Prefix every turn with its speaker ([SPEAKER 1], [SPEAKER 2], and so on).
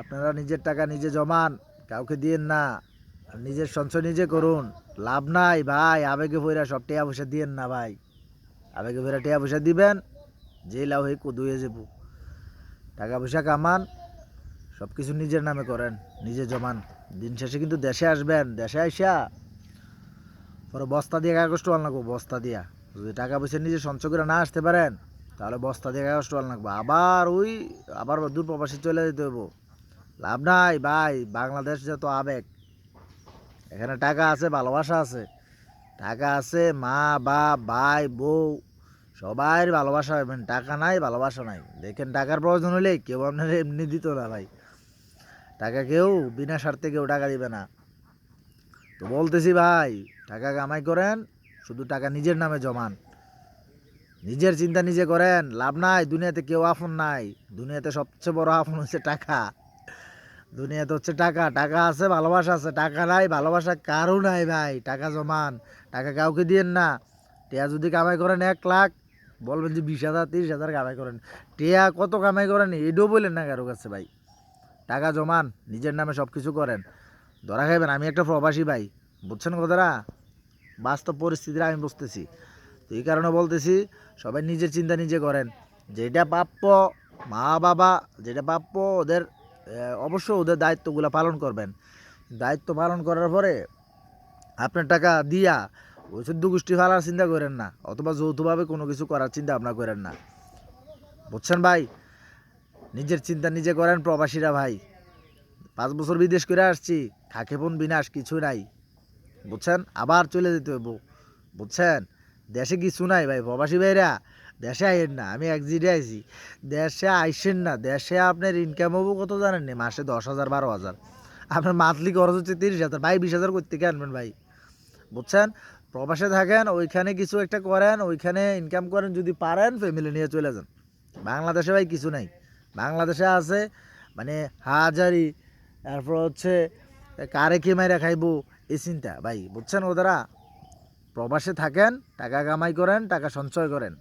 [SPEAKER 1] আপনারা নিজের টাকা নিজে জমান, কাউকে দিয়েন না। নিজের সঞ্চয় নিজে করুন, লাভ নাই ভাই, আবেগে ভৈরা সব টিয়া পয়সা দিয়েন না ভাই। আবেগে ভৈরা টিয়া পয়সা দিবেন, যে লাভ হয়ে কুদু হয়ে যাব। টাকা পয়সা কামান সব কিছু নিজের নামে করেন, নিজে জমান। দিন শেষে কিন্তু দেশে আসবেন, দেশে আইসা পরে বস্তা দিয়ে কাগজ টোয়াল লাগবো বস্তা দিয়া। যদি টাকা পয়সা নিজে সঞ্চয় করে না আসতে পারেন তাহলে বস্তা দিয়ে কাগজ টোয়াল লাগবো আবার ওই, আবার দূর প্রবাসে চলে যেতে হইব। লাভ নাই, ভাই, বাংলাদেশ যত আবেগ। এখানে টাকা আছে, ভালোবাসা আছে। টাকা আছে, মা, বাপ, ভাই, বউ সবাই ভালোবাসা পাবেন টাকা নাই, ভালোবাসা নাই। দেখেন টাকার প্রয়োজন হলে কেউ আপনার এমনি দিত না, ভাই। টাকা কেউ, বিনা স্বার্থে কেউ টাকা দিবে না। তো বলতেছি, ভাই, টাকা কামাই করেন, শুধু টাকা নিজের নামে জমান। নিজের চিন্তা নিজে করেন, লাভ নাই, দুনিয়াতে কেউ আপন নাই। দুনিয়াতে সবচেয়ে বড় আপন হচ্ছে টাকা। দুনিয়াতে হচ্ছে টাকা টাকা আছে, ভালোবাসা আছে। টাকা নাই, ভালোবাসা কারও নাই ভাই, টাকা জমান। টাকা কাউকে দিয়েন না। টিয়া যদি কামাই করেন এক লাখ, বলবেন যে বিশ হাজার, তিরিশ হাজার কামাই করেন। টিয়া কত কামাই করেন, এটাও বললেন না কারও কাছে ভাই। টাকা জমান, নিজের নামে সব কিছু করেন। ধরা খাইবেন, আমি একটা প্রবাসী ভাই, বুঝছেন কথাটা? বাস্তব পরিস্থিতিটা আমি বুঝতেছি। তো এই কারণে বলতেছি, সবাই নিজের চিন্তা নিজে করেন। যেটা প্রাপ্য মা, বাবা, যেটা প্রাপ্য ওদের অবশ্য ওদের দায়িত্বগুলো পালন করবেন। দায়িত্ব পালন করার পরে আপনার টাকা দিয়া ওই চোদ্দ গোষ্ঠী ফেলার চিন্তা করেন না, অথবা যৌথভাবে কোনো কিছু করার চিন্তা আপনার করেন না। বুঝছেন ভাই? নিজের চিন্তা নিজে করেন প্রবাসীরা ভাই। পাঁচ বছর বিদেশ করে আসছি খাকেপন বিনাশ কিছু নাই। বুঝছেন? আবার চলে যেতে হইব। বুঝছেন? দেশে কিছু নাই ভাই, প্রবাসী ভাইরা, দেশে আইয়েন না, আমি এক জিডে আইছি। দেশে আইসেন না, দেশে আপনার ইনকাম হব কত জানেন না? মাসে দশ হাজার, বারো হাজার। আপনার মান্থলি খরচ হচ্ছে তিরিশ হাজার, ভাই বিশ হাজার করতে আনবেন ভাই। বুঝছেন? প্রবাসে থাকেন, ওইখানে কিছু একটা করেন, ওইখানে ইনকাম করেন, যদি পারেন ফ্যামিলি নিয়ে চলে যান। বাংলাদেশে ভাই কিছু নাই। বাংলাদেশে আছে মানে হাজারি, তারপর হচ্ছে কারে কে মাইরা খাইবো, এই চিন্তা, ভাই, বুঝছেন ওদারা প্রবাসে থাকেন টাকা কামাই করেন টাকা সঞ্চয় করেন।